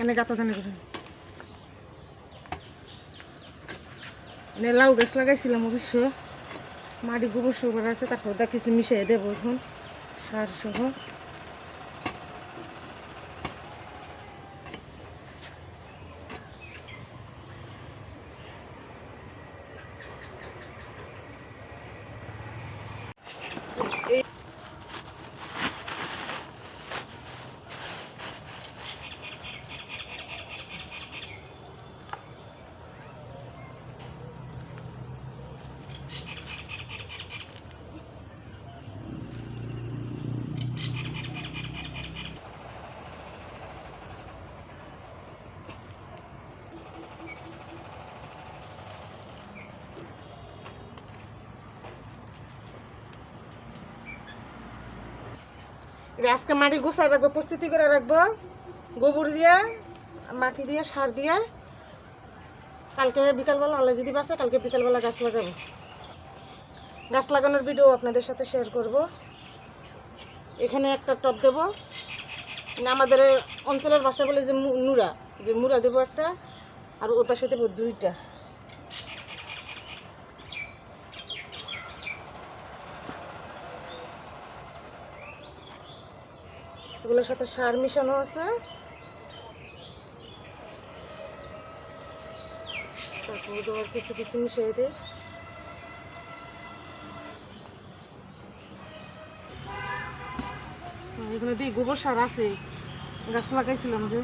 এনে এনে লাউ গাছ লাগাইছিলাম অবশ্য। মাটি গোবর সোবর আছে, তারপর দা কিছু মিশিয়ে দেবো এখন, সার সহ। আজকে মাটি গোছায় রাখব, প্রস্তুতি করে রাখব। গোবর দিয়ে, মাটি দিয়ে, সার দিয়ে। কালকে বিকালবেলা আল্লাহ যদি বাসে, কালকে বিকালবেলা গাছ লাগাবো। গাছ লাগানোর ভিডিও আপনাদের সাথে শেয়ার করব। এখানে একটা টব দেবো। মানে আমাদের অঞ্চলের ভাষা বলে যে নুরা যে মুরা দেবো একটা, আর ও পাশে দেবো দুইটা। এগুলোর সাথে সার মিশানো আছে। তারপর দেওয়ার কিছু কিছু মিশিয়ে দিই। এখানে দিই গোবর সার আছে। গাছ লাগাইছিলাম যে।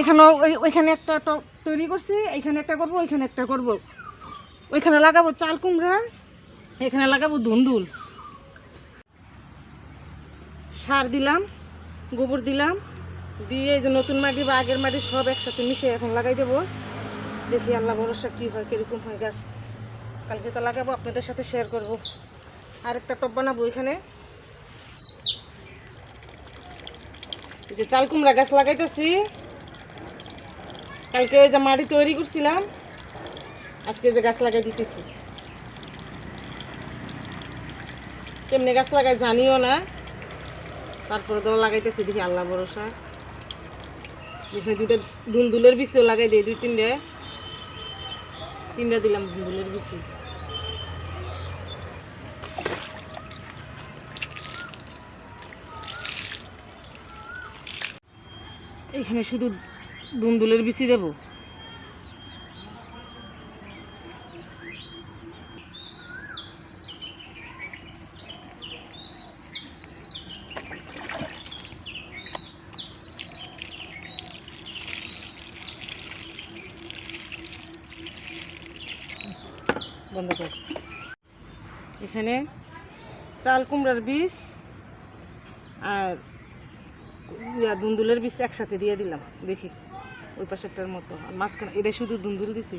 এখানে ওইখানে একটা টব তৈরি করছি এখানে একটা করব, ওইখানে একটা করব। ওইখানে লাগাবো চাল কুমড়া, এখানে লাগাবো ধুন্দুল। সার দিলাম, গোবর দিলাম, দিয়ে এই যে নতুন মাটি বা আগের মাটি সব একসাথে মিশে এখন লাগাই দেবো। দেখি আল্লাহ ভরসা কী হয়, কীরকম হয় গাছ। কালকে তো লাগাবো, আপনাদের সাথে শেয়ার করব। আর একটা টব বানাবো এখানে। যে চাল কুমড়া গাছ লাগাইতেছি। কালকে ওই যে মাটি তৈরি করছিলাম, আজকে যে গাছ লাগাই দিতেছি। কেমনে গাছ লাগাই জানিও না। তারপরে তো লাগাইতেছি দেখি আল্লাহ ভরসা। এখানে দুইটা ধুন্দুলের বীজও লাগাই দিই, দুই তিনটে। তিনটা দিলাম ধুন্দুলের বীজ এখানে শুধু ধুন্দুলের বিচি দেবো। বন্ধ কর। এখানে চাল কুমড়ার বীজ আর দুন্দুলের বীজ একসাথে দিয়ে দিলাম দেখি। ওই পাশেরটার মতো। আর মাঝখানে এটা শুধু দুন্দুল দিছি।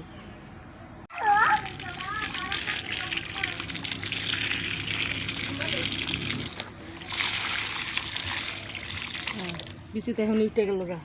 হ্যাঁ, বিচিতে এখন উঠে গেল গা।